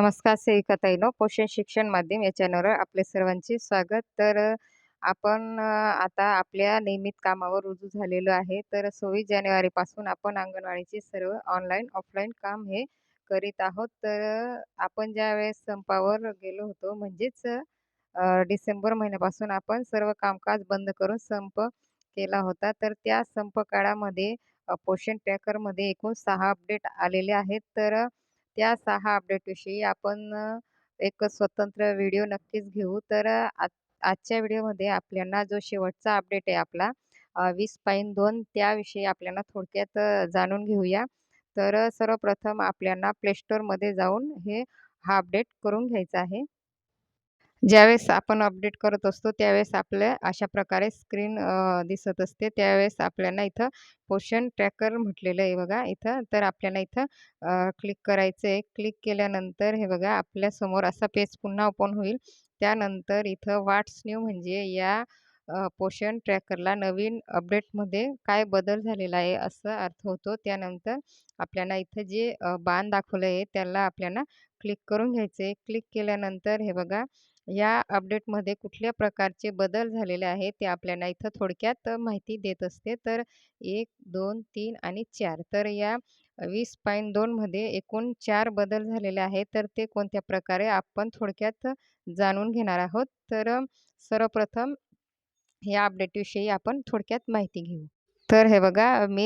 नमस्कार सेविका ताईनो पोषण शिक्षण माध्यम या चॅनलवर आपले सर्वांचे स्वागत. तर आपण आता आपल्या नियमित कामावर रुजू झालेलो आहे. तर 26 जानेवारीपासून आपण अंगणवाडीचे सर्व ऑनलाईन, ऑफलाईन काम हे करीत आहोत. तर आपण आपण ज्यावेळेस संपावर गेलो होतो म्हणजेच डिसेंबर महिन्यापासून आपण सर्व कामकाज बंद करून संप केला होता. तर त्या संप काळामध्ये पोषण ट्रॅकरमध्ये एकूण सहा अपडेट आलेले आहेत. तर त्या सहा अपडेटविषयी आपण एक स्वतंत्र व्हिडिओ नक्कीच घेऊ. तर आज आजच्या व्हिडिओमध्ये आपल्याला जो शेवटचा अपडेट आहे आपला वीस पाईन दोन त्याविषयी आपल्याला थोडक्यात जाणून घेऊया. तर सर्वप्रथम आपल्याला प्लेस्टोरमध्ये जाऊन हे हा अपडेट करून घ्यायचा आहे. ज्यावेळेस आपण अपडेट करत असतो, त्यावेळेस आपल्या अशा प्रकारे स्क्रीन दिसत असते. त्यावेळेस आपल्याला इथं पोषण ट्रॅकर म्हटलेलं आहे बघा इथं. तर आपल्याला इथं क्लिक करायचं आहे. क्लिक केल्यानंतर हे बघा आपल्यासमोर असा पेज पुन्हा ओपन होईल. त्यानंतर इथं व्हॉट्स न्यू म्हणजे या पोषण ट्रॅकरला नवीन अपडेटमध्ये काय बदल झालेला आहे असा अर्थ होतो. त्यानंतर आपल्याला इथं जे बाण दाखवलं आहे त्याला आपल्याला क्लिक करून घ्यायचं आहे. क्लिक केल्यानंतर हे बघा या अपडेटमध्ये कुठल्या प्रकारचे बदल झालेले आहेत ते आपल्याला इथं थोडक्यात माहिती देत असते. तर 1, 2, 3 आणि चार तर या वीस पॉईंट दोनमध्ये एकूण चार बदल झालेले आहेत. तर ते कोणत्या प्रकारे आपण थोडक्यात जाणून घेणार आहोत. तर सर्वप्रथम या अपडेटविषयी आपण थोडक्यात माहिती घेऊ. तर हे बघा मी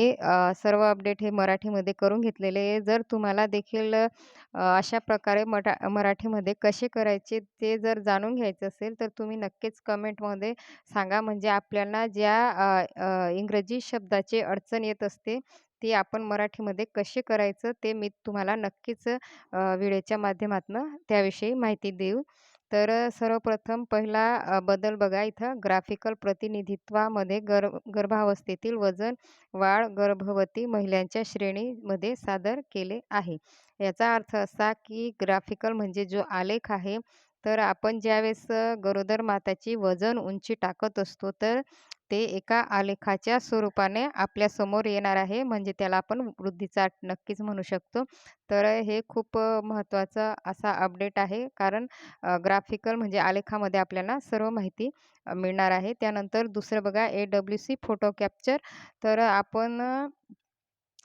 सर्व अपडेट हे मराठीमध्ये करून घेतलेले आहे. जर तुम्हाला देखील अशा प्रकारे मटा मराठीमध्ये कसे करायचे ते जर जाणून घ्यायचं असेल, तर तुम्ही नक्कीच कमेंटमध्ये सांगा. म्हणजे आपल्याला ज्या इंग्रजी शब्दाची अडचण येत असते, ती आपण मराठीमध्ये कसे करायचं ते मी तुम्हाला नक्कीच व्हिडिओच्या माध्यमातून त्याविषयी माहिती देऊ. तर सर्वप्रथम पहिला बदल बघा इथं ग्राफिकल प्रतिनिधित्वामध्ये गर्भ गर्भावस्थेतील वजन वाढ गर्भवती महिलांच्या श्रेणीमध्ये सादर केले आहे. याचा अर्थ असा की ग्राफिकल म्हणजे जो आलेख आहे, तर आपण ज्यावेळेस गरोदर माताची वजन, उंची टाकत असतो, तर ते एका आलेखाच्या स्वरूपाने आपल्यासमोर येणार आहे. म्हणजे त्याला आपण वृद्धीचा नक्कीच म्हणू शकतो. तर हे खूप महत्त्वाचं महत्त्वाचा असा अपडेट आहे. कारण ग्राफिकल म्हणजे आलेखामध्ये आपल्याला सर्व माहिती मिळणार आहे. त्यानंतर दुसरं बघा ए-डब्ल्यू-सी फोटो कॅप्चर. तर आपण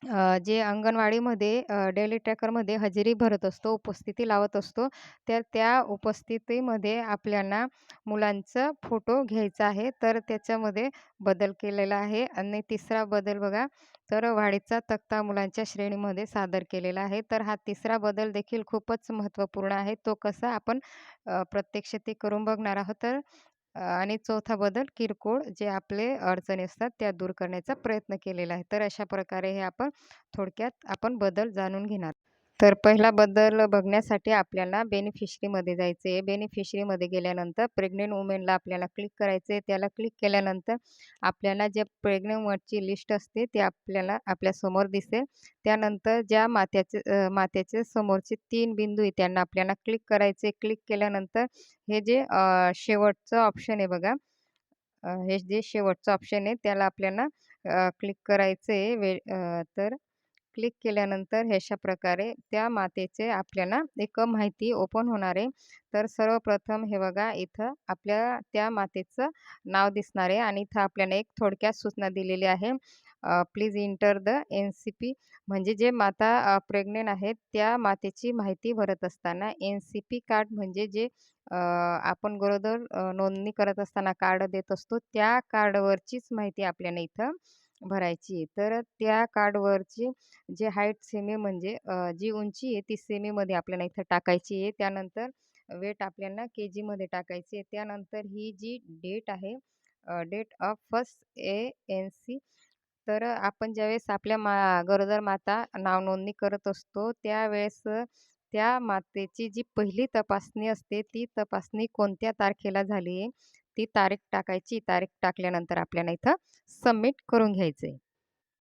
अ, जे अंगणवाडीमध्ये अ, डेली ट्रॅकरमध्ये हजेरी भरत असतो, उपस्थिती लावत असतो, तर त्या उपस्थितीमध्ये आपल्याला मुलांचा फोटो घ्यायचा आहे. तर त्याच्यामध्ये बदल केलेला आहे. आणि तिसरा बदल बघा, तर वाढीचा तक्ता मुलांच्या श्रेणीमध्ये सादर केलेला आहे. तर हा तिसरा बदल देखील खूपच महत्त्वपूर्ण आहे. तो कसा आपण अ, प्रत्यक्ष ते करून बघणार आहोत. तर आणि चौथा बदल किरकोळ जे आपले अडचणी असतात त्या दूर करण्याचा प्रयत्न केलेला आहे. तर अशा प्रकारे हे आपण थोडक्यात आपण बदल जाणून घेणार. तर पहिला बदल बघण्यासाठी आपल्याला बेनिफिशरीमध्ये जायचं आहे. बेनिफिशरीमध्ये गेल्यानंतर प्रेग्नंट वुमेनला आपल्याला क्लिक करायचं आहे. त्याला क्लिक केल्यानंतर आपल्याला जे प्रेग्नंट वुमनची लिस्ट असते ते आपल्याला आपल्यासमोर दिसेल. त्यानंतर ज्या मात्याचे मात्याचे समोरचे तीन बिंदू आहे त्यांना आपल्याला क्लिक करायचे क्लिक केल्यानंतर हे जे शेवटचं ऑप्शन आहे बघा, हे जे शेवटचं ऑप्शन आहे त्याला आपल्याला क्लिक करायचं आहे. वे तर क्लिक केल्यानंतर ह्याशा प्रकारे त्या मातेचे आपल्याला एक माहिती ओपन होणार आहे. तर सर्वप्रथम हे बघा इथं आपल्या त्या मातेचं नाव दिसणार आहे आणि इथं आपल्याला एक थोडक्यात सूचना दिलेली आहे. प्लीज इंटर द एन-सी-पी म्हणजे जे माता प्रेग्नेंट आहेत त्या मातेची माहिती भरत असताना एन-सी-पी कार्ड म्हणजे जे आपण गरोदर नोंदणी करत असताना कार्ड देत असतो, त्या कार्डवरचीच माहिती आपल्याला इथं भरायची तर त्या कार्डवरची जे हाईट सेमी म्हणजे जी उंची आहे ती सेमीमध्ये आपल्याला इथं टाकायची आहे. त्यानंतर वेट आपल्याला के जीमध्ये टाकायची आहे. त्यानंतर ही जी डेट आहे डेट ऑफ फर्स्ट ए-एन-सी तर आपण ज्यावेळेस आपल्या मा गरोदर माता नाव नोंदणी करत असतो, त्यावेळेस त्या मातेची जी पहिली तपासणी असते, ती तपासणी कोणत्या तारखेला झाली आहे, ती तारीख टाकायची. तारीख टाकल्यानंतर आपल्याला इथं सबमिट करून घ्यायचं आहे.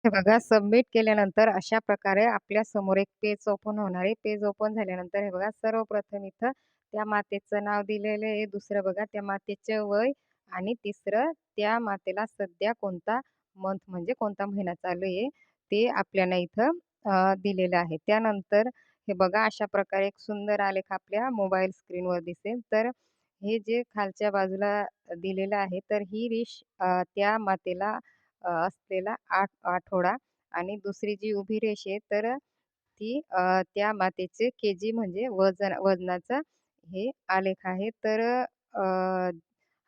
हे बघा सबमिट केल्यानंतर अशा प्रकारे आपल्यासमोर एक पेज ओपन होणार आहे. पेज ओपन झाल्यानंतर हे बघा सर्वप्रथम इथं त्या मातेचं नाव दिलेलं आहे. दुसरं बघा त्या मातेचे वय आणि तिसरं त्या मातेला सध्या कोणता मंथ म्हणजे कोणता महिना चालू आहे, ते आपल्याला इथं दिलेलं आहे. त्यानंतर हे बघा अशा प्रकारे एक सुंदर आलेख आपल्या मोबाईल स्क्रीनवर दिसेल. तर हे जे खालच्या बाजूला दिलेलं आहे, तर ही रेष त्या मातेला असलेला आठ आठवडा आणि दुसरी जी उभी रेष आहे, तर ती त्या मातेचे के जी म्हणजे वजन वजनाचा हे आलेख आहे. तर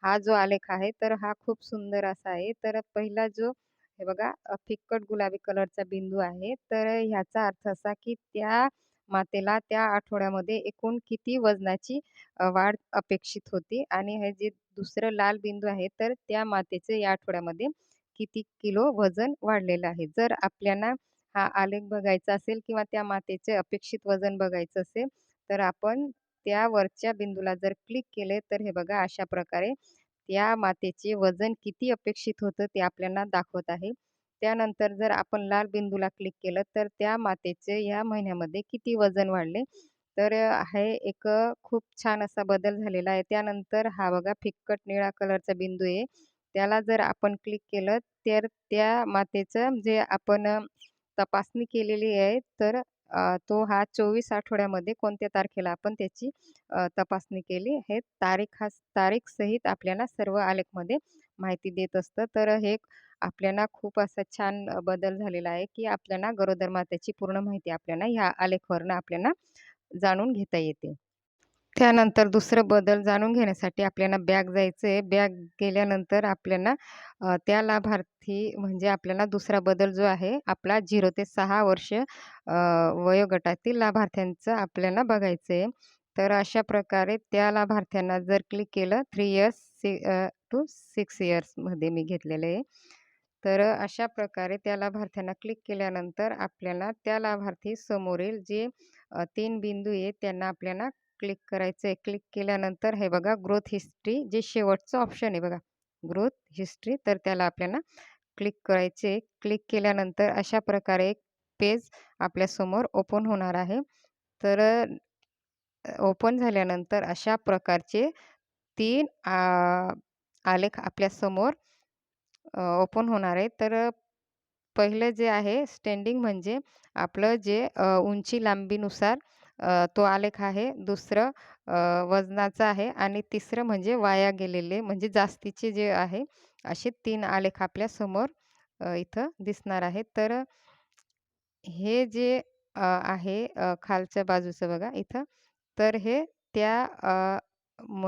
हा जो आलेख आहे, तर हा खूप सुंदर असा आहे. तर पहिला जो हे बघा फिक्कट गुलाबी कलरचा बिंदू आहे. तर ह्याचा अर्थ असा, की त्या मातेला त्या आठवड्यामध्ये एकूण किती वजनाची वाढ अपेक्षित होती आणि हे जे दुसरं लाल बिंदू आहे, तर त्या मातेचे या आठवड्यामध्ये किती किलो वजन वाढलेलं आहे. जर आपल्याला हा आलेख बघायचा असेल किंवा त्या मातेचे अपेक्षित वजन बघायचं असेल, तर आपण त्या वरच्या बिंदूला जर क्लिक केले, तर हे बघा अशा प्रकारे त्या मातेचे वजन किती अपेक्षित होतं ते आपल्याला दाखवत आहे. त्यानंतर जर आपण लाल बिंदूला क्लिक केलं, तर त्या मातेचे या महिन्यामध्ये किती वजन वाढले, तर हे एक खूप छान असा बदल झालेला आहे. त्यानंतर हा बघा फिक्कट निळा कलरचा बिंदू आहे. त्याला जर आपण क्लिक केलं, तर त्या मातेचं जे आपण तपासणी केलेली आहे, तर तो हा 24 आठवड्यामध्ये कोणत्या तारखेला आपण त्याची तपासणी केली, हे तारीख हा तारीख सहित आपल्याला सर्व आलेखमध्ये माहिती देत असतं. तर हे आपल्याला खूप असा छान बदल झालेला आहे, की आपल्याला गरोदर मातेची पूर्ण माहिती आपल्याला ह्या आलेखवरनं आपल्याला जाणून घेता येते. त्यानंतर दुसरं बदल जाणून घेण्यासाठी आपल्याला बॅग जायचं आहे. बॅग गेल्यानंतर आपल्याला त्या लाभार्थी म्हणजे आपल्याला दुसरा बदल जो आहे आपला झिरो ते सहा वर्ष वयोगटातील लाभार्थ्यांचं आपल्याला बघायचं आहे. तर अशा प्रकारे त्या लाभार्थ्यांना जर क्लिक केलं three years C two six इयर्समध्ये मी घेतलेलं आहे. तर अशा प्रकारे त्या लाभार्थ्यांना क्लिक केल्यानंतर आपल्याला त्या लाभार्थी समोरील जे तीन बिंदू आहेत त्यांना आपल्याला क्लिक करायचं आहे. क्लिक केल्यानंतर हे बघा ग्रोथ हिस्ट्री जे शेवटचं ऑप्शन आहे बघा, ग्रोथ हिस्ट्री तर त्याला आपल्याला क्लिक करायचे क्लिक केल्यानंतर अशा प्रकारे एक पेज आपल्यासमोर ओपन होणार आहे. तर ओपन झाल्यानंतर अशा प्रकारचे तीन आ आलेख आपल्यासमोर ओपन होणार आहे. तर पहिलं जे आहे स्टँडिंग म्हणजे आपलं जे उंची लांबीनुसार तो आलेख आहे. दुसरं वजनाचा वजनाचं आहे आणि तिसरं म्हणजे वाया गेलेले म्हणजे जास्तीचे जे आहे, असे तीन आलेख आपल्यासमोर इथं दिसणार आहे तर हे जे आहे खालच्या बाजूचं बघा इथं, तर हे त्या म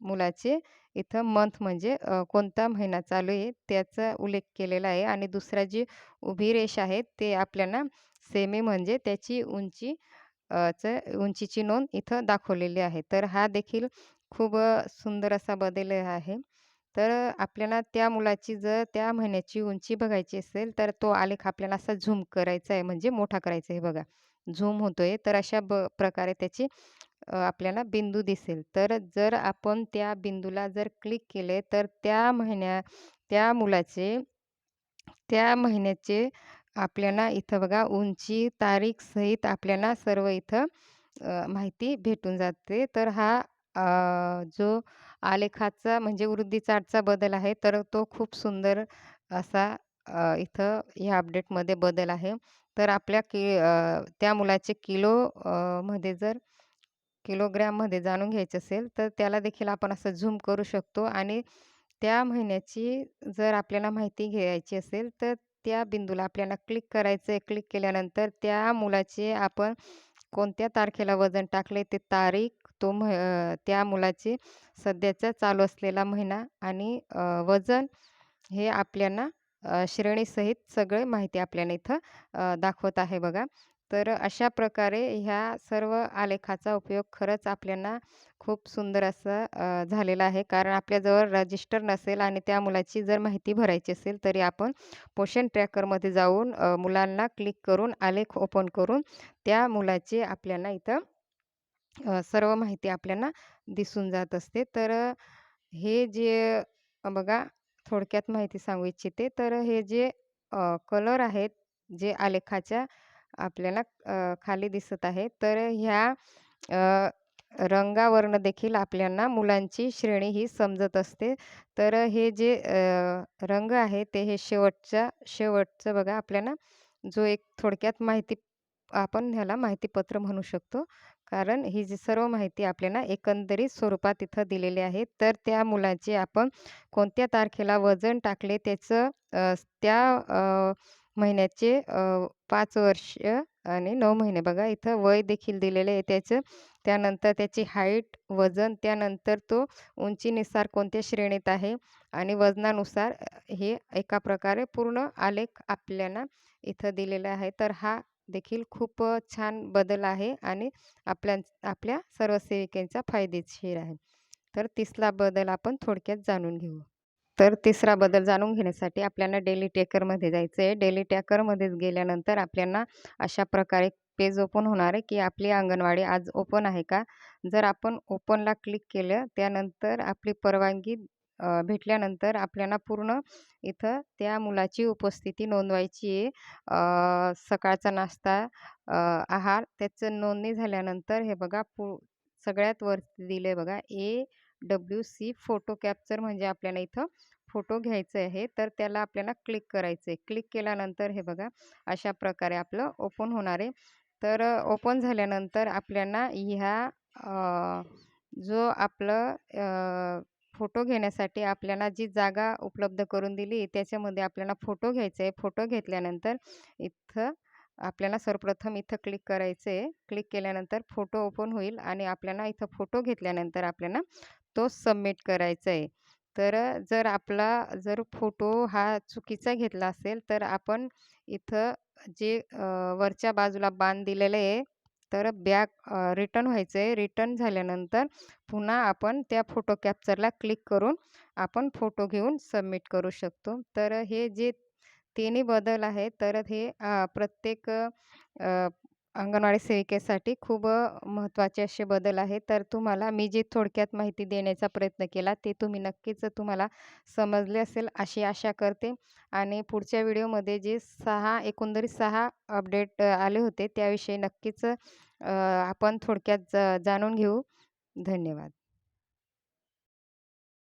मुलाचे इथं मंथ म्हणजे कोणता महिना चालू आहे त्याचा उल्लेख केलेला आहे आणि दुसरा जी उभी रेष आहे ते आपल्याला सेमी म्हणजे त्याची उंची च उंचीची नोंद इथं दाखवलेली आहे. तर हा देखील खूप सुंदर असा बदल आहे. तर आपल्याला त्या मुलाची जर त्या महिन्याची उंची बघायची असेल, तर तो आलेख आपल्याला असा झूम करायचा आहे म्हणजे मोठा करायचा आहे बघा. झूम होतोय तर अशा ब प्रकारे त्याची आपल्याला बिंदू दिसेल. तर जर आपण त्या बिंदूला जर क्लिक केले, तर त्या महिन्या त्या मुलाचे त्या महिन्याचे आपल्याला इथं बघा उंची, तारीख सहित आपल्याला सर्व इथं माहिती भेटून जाते. तर हा जो आलेखाचा म्हणजे वृद्धीचाटचा बदल आहे, तर तो खूप सुंदर असा इथं ह्या अपडेटमध्ये बदल आहे. तर आपल्या की त्या मुलाचे किलो मध्ये जर किलोग्रॅममध्ये जाणून घ्यायचं असेल, तर त्याला देखील आपण असं झूम करू शकतो आणि त्या महिन्याची जर आपल्याला माहिती घ्यायची असेल, तर त्या बिंदूला आपल्याला क्लिक करायचं आहे. क्लिक केल्यानंतर त्या मुलाचे आपण कोणत्या तारखेला वजन टाकले ते तारीख, तो म्ह त्या मुलाचे सध्याचा चालू असलेला महिना आणि वजन हे आपल्याला श्रेणीसहित सगळे माहिती आपल्याला इथं दाखवत आहे बघा. तर अशा प्रकारे ह्या सर्व आलेखाचा उपयोग खरंच आपल्याला खूप सुंदर असं झालेला आहे. कारण आपल्याजवळ रजिस्टर नसेल आणि त्या मुलाची जर माहिती भरायची असेल, तरी आपण पोषण ट्रॅकरमध्ये जाऊन मुलांना क्लिक करून आलेख ओपन करून त्या मुलाची आपल्याला इथं सर्व माहिती आपल्याला दिसून जात असते. तर हे जे बघा थोडक्यात माहिती सांगू इच्छिते. तर हे जे कलर आहेत, जे आलेखाच्या आपल्याला खाली दिसत आहे. तर ह्या रंगावरनं देखील आपल्याला मुलांची श्रेणी ही समजत असते. तर हे जे रंग आहे ते हे शेवटच्या शेवटचं बघा आपल्याला जो एक थोडक्यात माहिती आपण ह्याला माहितीपत्र म्हणू शकतो. कारण ही जी सर्व माहिती आपल्याला एकंदरीत स्वरूपात इथं दिलेली आहे. तर त्या मुलाचे आपण कोणत्या तारखेला वजन टाकले त्याचं त्या महिन्याचे पाच वर्ष आणि नऊ महिने बघा इथं वय देखील दिलेलं आहे त्याचं. त्यानंतर त्याची हाईट, वजन, त्यानंतर तो उंचीनुसार कोणत्या श्रेणीत आहे आणि वजनानुसार हे एका प्रकारे पूर्ण आलेख आपल्याला इथं दिलेला आहे. तर हा देखील खूप छान बदल आहे आणि आपल्या आपल्या सर्व सेविकांचा फायदेशीर आहे. तर तिसरा बदल आपण थोडक्यात जाणून घेऊ. तर तिसरा बदल जाणून घेण्यासाठी आपल्याला डेली टेकरमध्ये जायचं आहे. डेली टेकरमध्ये गेल्यानंतर आपल्याला अशा प्रकारे पेज ओपन होणार आहे, की आपली अंगणवाडी आज ओपन आहे का? जर आपण ओपनला क्लिक केलं त्यानंतर आपली परवानगी भेटल्यानंतर आपल्याला पूर्ण इथं त्या मुलाची उपस्थिती नोंदवायची आहे. सकाळचा नाश्ता, आहार त्याचं नोंदणी झाल्यानंतर हे बघा पू सगळ्यात वरती दिलंय बघा ए-डब्ल्यू-सी फोटो कॅप्चर म्हणजे आपल्याला इथं फोटो घ्यायचे आहे. तर त्याला आपल्याला क्लिक करायचं आहे. क्लिक केल्यानंतर हे बघा अशा प्रकारे आपलं ओपन होणार आहे. तर ओपन झाल्यानंतर आपल्याला ह्या जो आपलं फोटो घेण्यासाठी आपल्याला जी जागा उपलब्ध करून दिली त्याच्यामध्ये आपल्याला फोटो घ्यायचा आहे. फोटो घेतल्यानंतर इथं आपल्याला सर्वप्रथम इथं क्लिक करायचं आहे. क्लिक केल्यानंतर फोटो ओपन होईल आणि आपल्याला इथं फोटो घेतल्यानंतर आपल्याला तो सबमिट करायचा आहे. तर जर आपला जर फोटो हा चुकीचा घेतला असेल तर आपण इथं जे वरच्या बाजूला बाण दिलेलं आहे तर बॅक रिटर्न व्हायचं आहे. रिटर्न झाल्यानंतर पुन्हा आपण त्या फोटो कॅप्चरला क्लिक करून आपण फोटो घेऊन सबमिट करू शकतो. तर हे जे तिन्ही बदल आहे तर हे प्रत्येक अंगणवाडी सेविकेसाठी खूप महत्त्वाचे असे बदल आहेत. तर तुम्हाला मी जे थोडक्यात माहिती देण्याचा प्रयत्न केला ते तुम्ही नक्कीच तुम्हाला समजले असेल अशी आशा करते आणि पुढच्या व्हिडिओमध्ये जे सहा एकंदरीत सहा अपडेट आले होते त्याविषयी नक्कीच आपण थोडक्यात जा जाणून घेऊ. धन्यवाद.